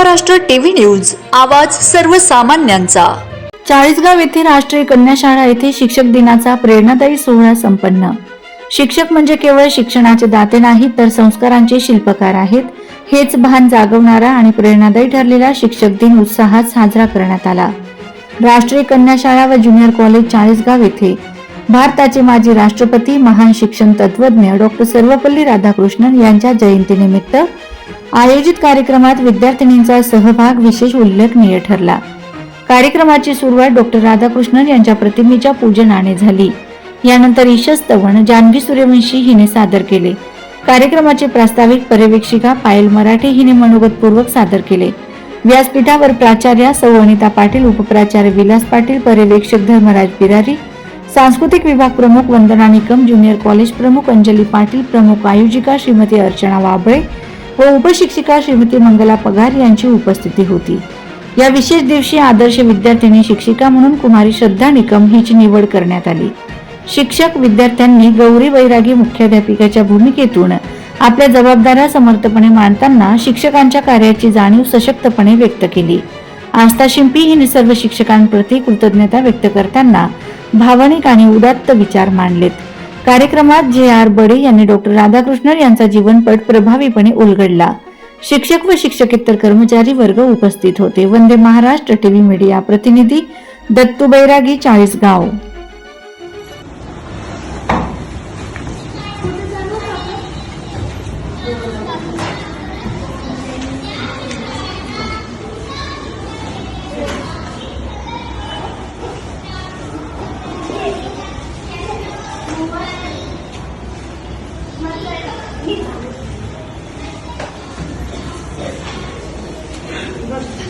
Maharashtra TV news आवाज सर्वसामान्यांचा. चाळीसगाव येथे राष्ट्रीय कन्या शाळा येथे शिक्षक दिनाचा प्रेरणादायी सोहळा संपन्न. शिक्षक म्हणजे केवळ शिक्षणाचे दाते नाहीत तर संस्कारांचे शिल्पकार आहेत. हेच भान जागवणारा आणि प्रेरणादायी ठरलेला शिक्षक दिन उत्साहात साजरा करण्यात आला. राष्ट्रीय कन्या शाळा व ज्युनियर कॉलेज चाळीसगाव येथे भारताचे माजी राष्ट्रपती महान शिक्षण तत्वज्ञ डॉक्टर सर्वपल्ली राधाकृष्णन यांच्या जयंतीनिमित्त आयोजित कार्यक्रमात विद्यार्थिनींचा सहभाग विशेष उल्लेखनीय ठरला. कार्यक्रमाची सुरुवात डॉक्टर राधाकृष्णन यांच्या प्रतिमेच्या पूजनाने झाली. यानंतर ईशस्तवन जानवी सूर्यवंशी हिने सादर केले. कार्यक्रमाचे प्रास्ताविक पर्यवेक्षिका पायल मराठे हिने मनोगतपूर्वक सादर केले. व्यासपीठावर प्राचार्या सौ अनिता पाटील उपप्राचार्य विलास पाटील पर्यवेक्षक धर्मराज बिरारी सांस्कृतिक विभाग प्रमुख वंदना निकम ज्युनियर कॉलेज प्रमुख अंजली पाटील प्रमुख आयोजिका श्रीमती अर्चना वाबळे व उपशिक्षिका श्रीमती मंगला पगार यांची उपस्थिती होती. या विशेष दिवशी आदर्श विद्यार्थिनी शिक्षिका म्हणून कुमारी श्रद्धा निकम हिची निवड करण्यात आली. शिक्षक विद्यार्थ्यांनी गौरी वैरागी मुख्याध्यापिकेच्या भूमिकेतून आपल्या जबाबदाऱ्या समर्थपणे मांडताना शिक्षकांच्या कार्याची जाणीव सशक्तपणे व्यक्त केली. आस्था शिंपी ही सर्व शिक्षकांप्रती कृतज्ञता व्यक्त करताना भावनिक आणि उदात्त विचार मांडलेत. कार्यक्रमात जे आर बडे यांनी डॉक्टर राधाकृष्णन यांचा जीवनपट प्रभावीपणे उलगडला. शिक्षक व शिक्षकेतर कर्मचारी वर्ग उपस्थित होते. वंदे महाराष्ट्र टीव्ही मीडिया प्रतिनिधी दत्तू बैरागी चाळीसगाव. Thank.